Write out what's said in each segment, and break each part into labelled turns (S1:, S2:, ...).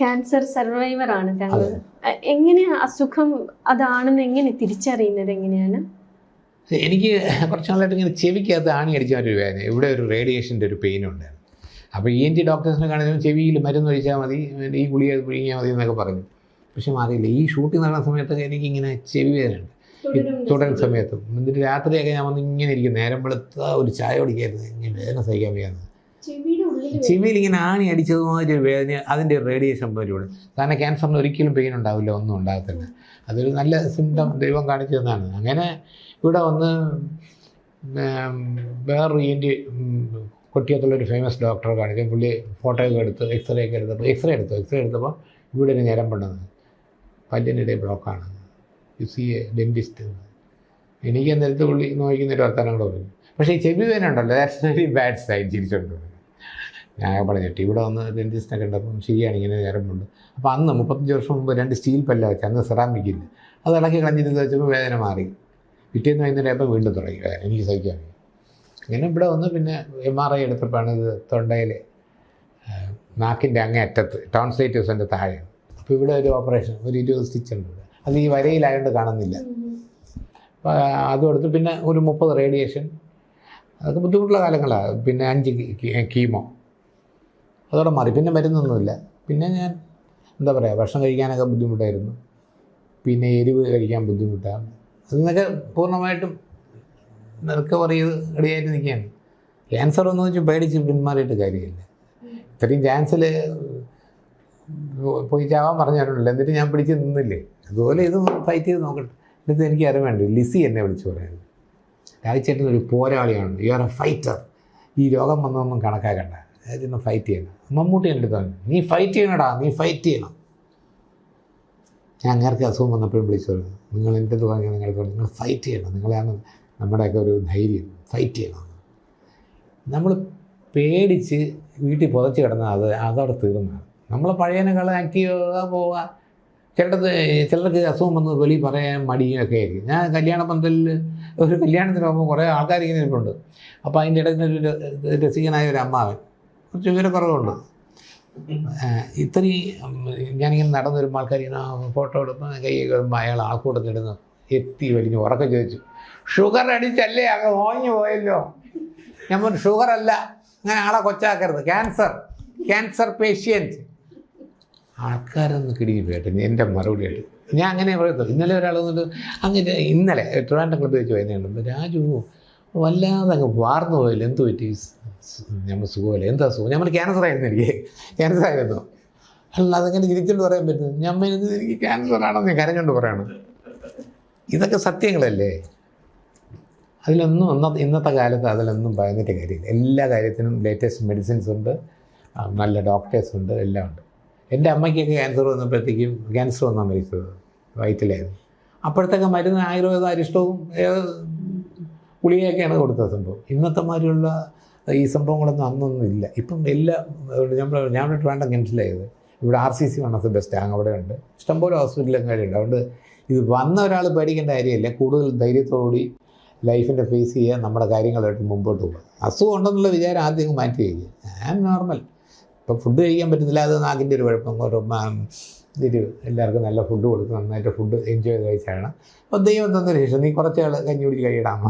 S1: Cancer survivor ആണ്. താങ്കൾ എങ്ങനെ അസുഖം അതാണെന്ന് എങ്ങനെ തിരിച്ചറിയുന്നത് എങ്ങനെയാണ്?
S2: എനിക്ക് കുറച്ച് നാളായിട്ട് ഇങ്ങനെ ചെവിക്കകത്ത് ആണി അടിച്ച ഒരു വേദന. ഇവിടെ ഒരു റേഡിയേഷന്റെ ഒരു പെയിൻ ഉണ്ടായിരുന്നു അപ്പോൾ ഇ എൻ ടി ഡോക്ടേഴ്സിനെ കാണിച്ചാൽ ചെവിയിൽ മരുന്ന് ഒഴിച്ചാൽ മതി ഈ ഗുളിക പിഴിഞ്ഞാൽ മതി എന്നൊക്കെ പറഞ്ഞു. പക്ഷെ മാറിയില്ല. ഈ ഷൂട്ടിംഗ് നടന്ന സമയത്തൊക്കെ എനിക്കിങ്ങനെ ചെവി വേദനയുണ്ട് തുടരുന്ന സമയത്തും. എന്നിട്ട് രാത്രിയൊക്കെ ഞാൻ വന്ന് ഇങ്ങനെ ഇരിക്കും. നേരം വെളുത്ത ഒരു ചായ കുടിക്കായിരുന്നു. ഇങ്ങനെ വേദന സഹിക്കാൻ വയ്യാന്ന്. ചെവിയിൽ ഇങ്ങനെ ആണി അടിച്ചതുമാതിരി ഒരു വേദന അതിന്റെ റേഡിയേഷൻ പരിപാടി കാരണം ക്യാൻസറിന് ഒരിക്കലും പെയിൻ ഉണ്ടാവില്ല ഒന്നും ഉണ്ടാകത്തില്ല. അതൊരു നല്ല സിംറ്റം ദൈവം കാണിച്ചു തന്നാണ് അങ്ങനെ ഇവിടെ വന്ന് വേറൊരു എന്റെ കൊട്ടിയത്തുള്ളൊരു ഫേമസ് ഡോക്ടറെ കാണിച്ചു പുള്ളി ഫോട്ടോയൊക്കെ എടുത്ത് എക്സ്റേ ഒക്കെ എടുത്തപ്പോൾ എക്സ്റേ എടുത്തു? എക്സ്റേ എടുത്തപ്പോൾ ഇവിടെ ഒരു ഞരമ്പുണ്ടെന്ന് പല്ലിനിടെ ബ്ലോക്കാണ് യു സി എ ഡെന്റിസ്റ്റ് എനിക്ക് എന്നിടത്ത് പുള്ളി നോക്കുന്നൊരു വർത്തമാനം കൂടെ പറഞ്ഞു. പക്ഷേ ഈ ചെവി വേദന ഉണ്ടല്ലോ. ദാറ്റ്സ് വെരി ബാഡ് സൈഡ് ചിരിച്ചോണ്ട്. ഞാൻ പറഞ്ഞിട്ട് ഇവിടെ വന്ന് ഡെന്റിസ്റ്റിനെ കണ്ടപ്പം ശരിയാണ് ഇങ്ങനെ ഞരമ്പുണ്ട് അപ്പോൾ അന്ന് മുപ്പത്തഞ്ച് വർഷം മുമ്പ് രണ്ട് സ്റ്റീൽ പല്ല വെച്ച് അന്ന് സെറാമിക്കില്ല? അത് ഇളക്കി കളഞ്ഞിരുന്നത് വെച്ചപ്പോൾ വേദന മാറി. പിറ്റേന്ന് വൈകുന്നേരം ആയപ്പോൾ വീണ്ടും തുടങ്ങി വേദന. എനിക്ക് സഹിക്കാൻ. അങ്ങനെ ഇവിടെ വന്ന് പിന്നെ എം ആർ ഐ എടുത്തപ്പോഴാണ് ഇത് തൊണ്ടയിൽ നാക്കിന്റെ അങ്ങേ അറ്റത്ത് ടോൺസൈറ്റീസിന്റെ താഴെ. അപ്പോൾ ഇവിടെ ഒരു ഓപ്പറേഷൻ ഒരു ഇരുപത് സ്റ്റിച്ച് ഉണ്ട് ഇവിടെ. അത് ഈ വരയിലായതുകൊണ്ട് കാണുന്നില്ല. അപ്പോൾ അതും പിന്നെ ഒരു മുപ്പത് റേഡിയേഷൻ. അതൊക്കെ ബുദ്ധിമുട്ടുള്ള കാലങ്ങളാണ് പിന്നെ അഞ്ച് കീമോ. അതോടെ മാറി. പിന്നെ മരുന്നൊന്നുമില്ല. പിന്നെ ഞാൻ എന്താ പറയുക ഭക്ഷണം കഴിക്കാനൊക്കെ ബുദ്ധിമുട്ടായിരുന്നു. പിന്നെ എരിവ് കഴിക്കാൻ ബുദ്ധിമുട്ടാണ് അതിൽ പൂർണമായിട്ടും റിക്കവർ ചെയ്ത് റെഡിയായിട്ട് നിൽക്കുകയാണ്. ക്യാൻസർ എന്ന് വെച്ചാൽ പേടിച്ച് പിന്മാറിയിട്ട് കാര്യമില്ല. ഇത്രയും ചാൻസിൽ പോയി ചാവാൻ പറഞ്ഞിട്ടുണ്ടല്ലോ എന്നിട്ട് ഞാൻ പിടിച്ച് നിന്നില്ലേ? അതുപോലെ ഇത് ഫൈറ്റ് ചെയ്ത് നോക്കട്ടെ. എന്നിട്ട് എനിക്ക് അറിയാൻ വേണ്ടി ലിസി എന്നെ വിളിച്ച് പറയുന്നത് രാജചേട്ടൻ ഒരു പോരാളിയാണ്. യു ആർ എ ഫൈറ്റർ ഈ രോഗം വന്നൊന്നും കണക്കാക്കണ്ട. അതിന് ഫൈറ്റ് ചെയ്യണം. മമ്മൂട്ടി എന്റെ അടുത്ത് പറഞ്ഞു നീ ഫൈറ്റ് ചെയ്യണടാ നീ ഫൈറ്റ് ചെയ്യണം. ഞാൻ അങ്ങേർക്ക് അസുഖം വന്നപ്പോഴും വിളിച്ചു പറഞ്ഞു നിങ്ങൾ എന്റെ അടുത്ത് പറഞ്ഞാൽ നിങ്ങൾ പറഞ്ഞു നിങ്ങൾ ഫൈറ്റ് ചെയ്യണം. നിങ്ങളെയാണ് നമ്മുടെയൊക്കെ ഒരു ധൈര്യം. ഫൈറ്റ് ചെയ്യണം. നമ്മൾ പേടിച്ച് വീട്ടിൽ പുതച്ച് കിടന്നാൽ അത് അതവിടെ തീർന്നതാണ് നമ്മൾ പഴയതിനേക്കാൾ ആക്റ്റീവ് പോവുക ചിലടത്ത് ചിലർക്ക് അസുഖം വന്ന് വെളി പറയാൻ മടിയും ഒക്കെ ആയിരിക്കും. ഞാൻ കല്യാണ പന്തലിൽ ഒരു കല്യാണത്തിന് പോകുമ്പോൾ കുറേ ആൾക്കാർ ഇങ്ങനെ ഇരിപ്പുണ്ട്. അപ്പോൾ അതിന്റെ ഇടയിൽ ഒരു രസികനായ ഒരു അമ്മാവൻ കുറച്ച് വിവരക്കുറവുണ്ട് ആ, ഇത്രയും ഞാനിങ്ങനെ നടന്നു ആൾക്കാർ ഇങ്ങനെ ഫോട്ടോ എടുത്ത് കൈ വരുമ്പോൾ അയാൾ ആൾക്കൂട്ടത്തിടുന്നു എത്തി വലിഞ്ഞ് ഉറക്കം ചോദിച്ചു. ഷുഗർ അടിച്ചല്ലേ അങ്ങ് ഓഞ്ഞു പോയല്ലോ. ഞാൻ ഷുഗർ അല്ല അങ്ങനെ ആളെ കൊച്ചാക്കരുത്. ക്യാൻസർ ക്യാൻസർ പേഷ്യന്റ് ആൾക്കാരൊന്ന് കിടിഞ്ഞു പോയിട്ട് എന്റെ മറുപടി ആയിട്ട്. ഞാൻ അങ്ങനെ പറയത്തുള്ളൂ. ഇന്നലെ ഒരാൾ വന്നിട്ട് അങ്ങനെ ഇന്നലെ ട്രിവാൻഡ്രം ക്ലബ്ബ് വെച്ച് വരുന്നുണ്ട് രാജു വല്ലാതെ അങ്ങ് വാർന്നു പോയല്ലോ. എന്ത് പറ്റി? നമ്മൾ സുഖമല്ലേ? എന്താ സുഖം? നമ്മൾ ക്യാൻസർ ആയിരുന്നു എനിക്ക്. ക്യാൻസർ ആയിരുന്നു. അല്ല അതങ്ങനെ തിരിച്ചുകൊണ്ട് പറയാൻ പറ്റുന്നു ഞമ്മ എനിക്ക് ക്യാൻസർ ആണെന്ന് ഞാൻ കരഞ്ഞുകൊണ്ട് പറയണം. ഇതൊക്കെ സത്യങ്ങളല്ലേ? അതിലൊന്നും ഒന്ന ഇന്നത്തെ കാലത്ത് അതിലൊന്നും ഭയന്നിട്ട് കാര്യമില്ല. എല്ലാ കാര്യത്തിനും ലേറ്റസ്റ്റ് മെഡിസിൻസ് ഉണ്ട്. നല്ല ഡോക്ടേഴ്സ് ഉണ്ട്. എല്ലാം ഉണ്ട്. എന്റെ അമ്മയ്ക്കൊക്കെ ക്യാൻസർ വന്നപ്പോഴത്തേക്കും ക്യാൻസർ വന്നാൽ മരിച്ചത്. വയറ്റിലായിരുന്നു. അപ്പോഴത്തേക്ക് മരുന്ന് ആയുർവേദ അരിഷ്ടവും ഗുളികയൊക്കെയാണ് കൊടുത്ത സംഭവം. ഇന്നത്തെ മാതിരിയുള്ള ഈ സംഭവങ്ങളൊന്നും അന്നൊന്നും ഇല്ല. ഇപ്പം എല്ലാം നമ്മൾ ഞാൻ വേണ്ട ക്യാൻസലായത് ഇവിടെ R C C one best അങ്ങ് അവിടെ ഉണ്ട്. ഇഷ്ടംപോലെ ഹോസ്പിറ്റലും കാര്യമുണ്ട്. അതുകൊണ്ട് ഇത് വന്ന ഒരാൾ പേടിക്കേണ്ട കാര്യമില്ല. കൂടുതൽ ധൈര്യത്തോടുകൂടി ലൈഫിന്റെ ഫേസ് ചെയ്യുക നമ്മുടെ കാര്യങ്ങളായിട്ട് മുമ്പോട്ട് പോകുക അസുഖം ഉണ്ടെന്നുള്ള വിചാരം ആദ്യം മാറ്റി വയ്ക്കുക. ഞാൻ നോർമൽ. ഇപ്പം ഫുഡ് കഴിക്കാൻ പറ്റുന്നില്ല അത് നാക്കിന്റെ ഒരു കുഴപ്പം. ഒരു മാം, ഇതൊരു എല്ലാവർക്കും നല്ല ഫുഡ് കൊടുക്കും നന്നായിട്ട് ഫുഡ് എൻജോയ് ചെയ്ത് കഴിച്ചാണ്. അപ്പോൾ ദൈവം തന്നതിന് ശേഷം നീ കുറച്ച് ആൾ കഞ്ഞി പിടിച്ച് കഴിയിടാമോ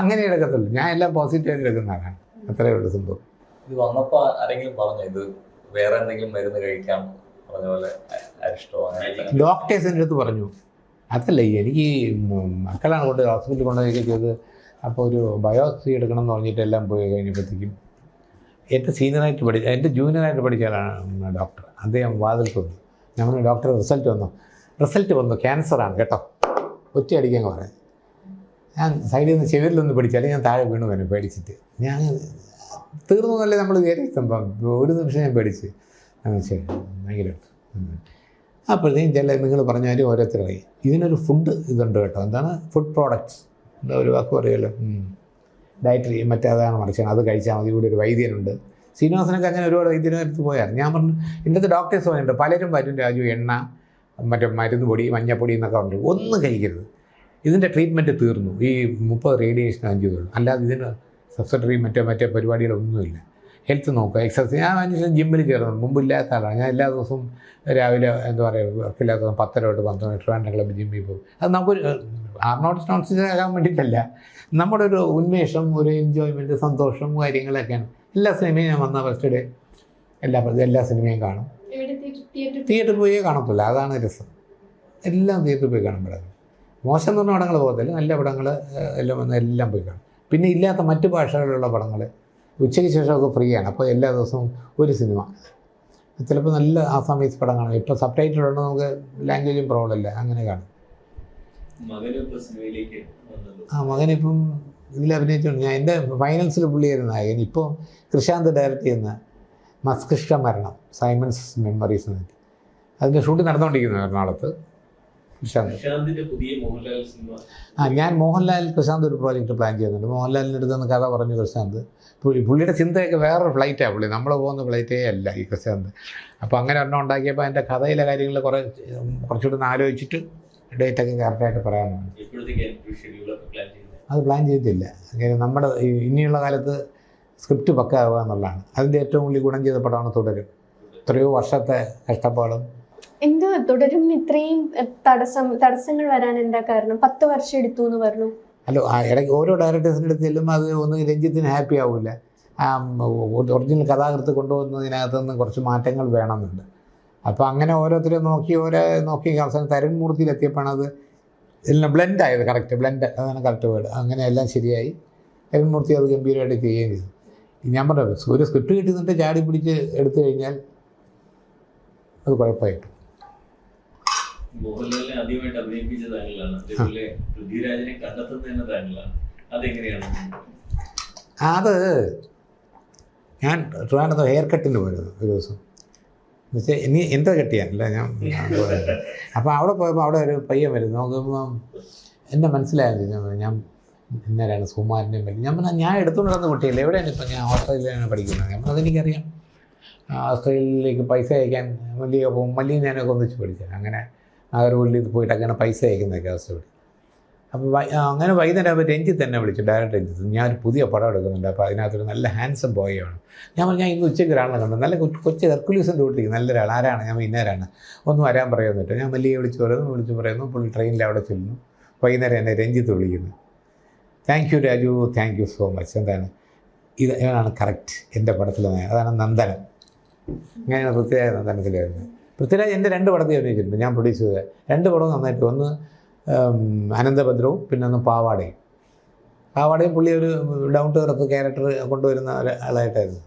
S2: അങ്ങനെ എടുക്കത്തുള്ളൂ. ഞാൻ എല്ലാം പോസിറ്റീവായിട്ട് എടുക്കുന്ന ആളാണ്. അത്രയേ ഉള്ളൂ സംഭവം.
S3: ഇത് വന്നപ്പോൾ ആരെങ്കിലും പറഞ്ഞു? ഇത് വേറെ എന്തെങ്കിലും മരുന്ന് കഴിക്കാം പറഞ്ഞ പോലെ
S2: ഡോക്ടേഴ്സിന്റെ അടുത്ത് പറഞ്ഞു. അതല്ല എനിക്ക് മക്കളാണ് കൊണ്ട് ഹോസ്പിറ്റലിൽ കൊണ്ടുപോയി ചെയ്ത് അപ്പോൾ ഒരു ബയോപ്സി എടുക്കണം എന്ന് പറഞ്ഞിട്ട് എല്ലാം പോയി കഴിഞ്ഞപ്പോഴത്തേക്കും എന്റെ സീനിയറായിട്ട് പഠിച്ച എന്റെ ജൂനിയറായിട്ട് പഠിച്ച ആളാണ് ഡോക്ടർ അദ്ദേഹം വാതിൽ വന്നു ഞങ്ങൾ ഡോക്ടർ റിസൾട്ട് വന്നു. റിസൾട്ട് വന്നു. ക്യാൻസറാണ് കേട്ടോ. ഒറ്റയടിക്കാൻ പറയാം. ഞാൻ സൈഡിൽ നിന്ന് ചെവിരിലൊന്ന് പിടിച്ചാൽ ഞാൻ താഴെ വീണു വരും പേടിച്ചിട്ട്. ഞാൻ തീർന്നു എന്നല്ലേ നമ്മൾ വിചാരിച്ച സംഭവം. ഒരു നിമിഷം ഞാൻ പേടിച്ച്. ശരി. ഭയങ്കര. അപ്പോഴത്തേക്കും ചില നിങ്ങൾ പറഞ്ഞാലും ഓരോരുത്തരായി. ഇതിനൊരു ഫുഡ് ഇതുണ്ട് കേട്ടോ. എന്താണ്? ഫുഡ് പ്രോഡക്റ്റ്സ് എന്താ ഒരു വാക്ക് പറയുമല്ലോ? ഡയറ്ററി മറ്റേ അതാണ് മറിച്ചാണ് അത് കഴിച്ചാൽ മതി. ഇവിടെ ഒരു വൈദ്യനുണ്ട്. ശ്രീനിവാസനൊക്കെ അങ്ങനെ ഒരുപാട് വൈദ്യനടുത്ത് പോയാൽ ഞാൻ പറഞ്ഞു അടുത്ത് ഡോക്ടേഴ്സ് പറഞ്ഞിട്ടുണ്ട് പലരും വരും രാജു എണ്ണ മറ്റേ മരുന്ന് പൊടി മഞ്ഞപ്പൊടി എന്നൊക്കെ പറഞ്ഞു. ഒന്നും കഴിക്കരുത്. ഇതിന്റെ ട്രീറ്റ്മെന്റ് തീർന്നു. ഈ മുപ്പത് റേഡിയേഷൻ അഞ്ച് തീർന്നു അല്ലാതെ ഇതിന് സബ്സിഡറി മറ്റേ മറ്റേ പരിപാടികളൊന്നുമില്ല. ഹെൽത്ത് നോക്കുക എക്സസൈസ് ഞാൻ അതിനുശേഷം ജിമ്മിൽ ചേർന്നു. മുമ്പില്ലാത്ത ആളാണ്. ഞാൻ എല്ലാ ദിവസവും രാവിലെ എന്താ പറയുക വർക്കില്ലാത്ത ദിവസം പത്തര തൊട്ട് പന്ത്രണ്ട് ട്രിവാൻഡ്രം ക്ലബ്ബ് ജിമ്മിൽ പോകും. അത് നമുക്കൊരു ആർണോട്ട് സ്റ്റോൺസിനാകാൻ വേണ്ടിയിട്ടല്ല. നമ്മുടെ ഒരു ഉന്മേഷം ഒരു എൻജോയ്മെന്റ് സന്തോഷം കാര്യങ്ങളൊക്കെയാണ്. എല്ലാ സിനിമയും ഞാൻ വന്ന ഫസ്റ്റ് ഡേ എല്ലാ എല്ലാ സിനിമയും കാണും. തിയേറ്ററിൽ പോയേ? കാണത്തുള്ളൂ. അതാണ് രസം. എല്ലാം തിയേറ്ററിൽ പോയി കാണുമ്പോഴാണ് മോശം എന്ന് പറഞ്ഞ പടങ്ങൾ പോകത്തില്ല. നല്ല പടങ്ങൾ എല്ലാം വന്ന് എല്ലാം പോയി കാണും. പിന്നെ ഇല്ലാത്ത മറ്റ് ഭാഷകളിലുള്ള പടങ്ങൾ. ഉച്ചയ്ക്ക് ശേഷമൊക്കെ ഫ്രീ ആണ് അപ്പോൾ എല്ലാ ദിവസവും ഒരു സിനിമ. ചിലപ്പോൾ നല്ല ആസാമീസ് പടം കാണും ഇപ്പോൾ സബ് ടൈറ്റിൽ ഉള്ളത് നമുക്ക് ലാംഗ്വേജും പ്രോബ്ലം ഇല്ല. അങ്ങനെ കാണും. ആ മകനിപ്പം ഇതിൽ അഭിനയിച്ചുകൊണ്ട് ഞാൻ എന്റെ ഫൈനൽസിൽ പുള്ളിയായിരുന്നു നായകൻ. ഇപ്പോൾ കൃഷാന്ത് ഡയറക്റ്റ് ചെയ്യുന്ന മസ്കൃഷ്ട മരണം സൈമൺസ് മെമ്മറീസ് എന്നൊക്കെ അതിന്റെ ഷൂട്ടിംഗ് നടന്നുകൊണ്ടിരിക്കുന്നു എറണാകുളത്ത്. കൃഷാന്ത്. ആ ഞാൻ മോഹൻലാൽ കൃഷാന്ത് ഒരു പ്രോജക്റ്റ് പ്ലാൻ ചെയ്യുന്നുണ്ട്. മോഹൻലാലിന്റെ അടുത്ത് നിന്ന് കഥ പറഞ്ഞു കൃഷാന്ത്. പുള്ളി- പുള്ളിയുടെ ചിന്തയൊക്കെ വേറൊരു ഫ്ലൈറ്റാണ് പുള്ളി. നമ്മൾ പോകുന്ന ഫ്ലൈറ്റേ അല്ല ഈ കൃഷാന്ത്. അപ്പോൾ അങ്ങനെ ഒരെണ്ണം ഉണ്ടാക്കിയപ്പോൾ അതിന്റെ കഥയിലെ കാര്യങ്ങൾ കുറേ കുറച്ചുകൂടി ഒന്ന് ആലോചിച്ചിട്ട് ഡേറ്റൊക്കെ കറക്റ്റായിട്ട് പറയാമെന്നാണ് അത് പ്ലാൻ ചെയ്തില്ല അങ്ങനെ നമ്മുടെ ഇനിയുള്ള കാലത്ത് സ്ക്രിപ്റ്റ് പക്കാവുക എന്നുള്ളതാണ്. അതിന്റെ ഏറ്റവും വലിയ ഗുണം ചെയ്ത പടമാണ് തുടരും. എത്രയോ വർഷത്തെ കഷ്ടപ്പാടും.
S1: എന്ത് തുടരും? ഇത്രയും തടസ്സം തടസ്സങ്ങൾ വരാൻ എന്താ കാരണം? പത്ത് വർഷം എടുത്തു എന്ന് പറഞ്ഞു.
S2: അല്ല ഇടയ്ക്ക് ഓരോ ഡയറക്ടേഴ്സിന്റെ അടുത്ത് ചെല്ലുമ്പോൾ അത് ഒന്ന് രഞ്ജിത്തിന് ഹാപ്പി ആവില്ല ഒറിജിനൽ കഥാകൃത്ത് കൊണ്ടുപോകുന്നതിനകത്ത് നിന്ന് കുറച്ച് മാറ്റങ്ങൾ വേണമെന്നുണ്ട്. അപ്പോൾ അങ്ങനെ ഓരോരുത്തരും നോക്കി ഓരോ നോക്കി അവസാനം തരുൺമൂർത്തിയിലെത്തിയപ്പോഴാണ് അത് എല്ലാം ബ്ലെൻഡ് ആയത് കറക്റ്റ് ബ്ലെൻഡ് അതാണ് കറക്റ്റ് വേർഡ് അങ്ങനെ എല്ലാം ശരിയായി. തരുൺമൂർത്തി അത് ഗംഭീരമായിട്ട് ചെയ്യുകയും ചെയ്തു. ഞാൻ പറഞ്ഞു സൂര്യ സ്ക്രിപ്റ്റ് കിട്ടി നിന്നിട്ട് ചാടി പിടിച്ച് എടുത്തു കഴിഞ്ഞാൽ അത് കുഴപ്പമായിട്ടു.
S3: മോഹൻലാലിനെ ആദ്യമായിട്ട് അഭിനയിപ്പിച്ച താങ്കളാണ് അതേപോലെ പൃഥ്വിരാജിനെ കണ്ടെത്തുന്നത് തന്നെ താങ്കളാണ് അതെങ്ങനെയാണ്?
S2: അത് ഞാൻ ട്രിവാൻഡ്രത്ത് ഹെയർ കട്ടിന് പോയിരുന്നു ഒരു ദിവസം. എന്നുവെച്ചാൽ ഇനി എന്താ കെട്ടിയാനല്ല ഞാൻ അപ്പോൾ അവിടെ പോയപ്പോൾ അവിടെ ഒരു പയ്യൻ വരുന്നു. നോക്കുമ്പോൾ എന്നെ മനസ്സിലായത് ഞാൻ ഇന്നരാണ് സുമാരനെയും പറ്റി ഞാൻ പറഞ്ഞാൽ ഞാൻ എടുത്തുകൊണ്ട് വന്ന കുട്ടിയല്ലേ എവിടെയാണ് ഇപ്പം ഞാൻ ഓസ്ട്രേലിയയിലാണ് പഠിക്കുന്നത്? ഞാൻ അതെനിക്കറിയാം. ഓസ്ട്രേലിയയിലേക്ക് പൈസ അയക്കാൻ മല്ലിക പോകും. മല്ലിയും ഞാനൊക്കെ ഒന്നിച്ച് പഠിച്ചത് അങ്ങനെ നാഗർകോവിലിൽ പോയിട്ട് അങ്ങനെ പൈസ അയക്കുന്നതൊക്കെ ഓസ്ട്രേലിയ അപ്പോൾ അങ്ങനെ വൈകുന്നേരം ആകുമ്പോൾ രഞ്ജിത്ത് തന്നെ വിളിച്ചു ഡയറക്റ്റ് രഞ്ജിത്ത്. ഞാനൊരു പുതിയ പടം എടുക്കുന്നുണ്ട് അപ്പോൾ അതിനകത്തൊരു നല്ല ഹാൻസം ബോയാണ് ഞാൻ പറഞ്ഞു ഞാൻ ഇന്ന് ഉച്ചയ്ക്ക് ഒരാളെ കണ്ടു. നല്ല കൊച്ചു ഹെർക്കുലീസിന്റെ വീട്ടിലേക്ക് നല്ലൊരാൾ ആരാണ്? ഞാൻ ഇന്നേരാണ് ഒന്നും വരാൻ പറയുന്നിട്ട് ഞാൻ മല്ലിയെ വിളിച്ച് പറയുന്നു വിളിച്ച് പറയുന്നു പുള്ളി ട്രെയിനിൽ അവിടെ ചെല്ലുന്നു. വൈകുന്നേരം എന്നെ രഞ്ജിത്ത് വിളിക്കുന്നു. Thank you Raju. Thank you so much എന്താണ്? ഇത് ഇതാണ് കറക്റ്റ് എന്റെ പടത്തിൽ അതാണ് നന്ദനം. ഇങ്ങനെയാണ് പൃഥ്വിരാജ് നന്ദനത്തിൽ വരുന്നത് പൃഥ്വിരാജ് എന്റെ രണ്ട് പടത്തിൽ അഭിനയിച്ചിട്ടുണ്ട്. ഞാൻ പ്രൊഡ്യൂസ് ചെയ്തത്. രണ്ട് പടവും നന്നായിട്ട് ഒന്ന് അനന്തഭദ്രവും പിന്നെ ഒന്ന് പാവാടയും. പാവാടയും പുള്ളി ഒരു ഡൗൺ ടു എർത്ത് ക്യാരക്ടർ കൊണ്ടുവരുന്ന ഒരാളായിട്ടായിരുന്നു.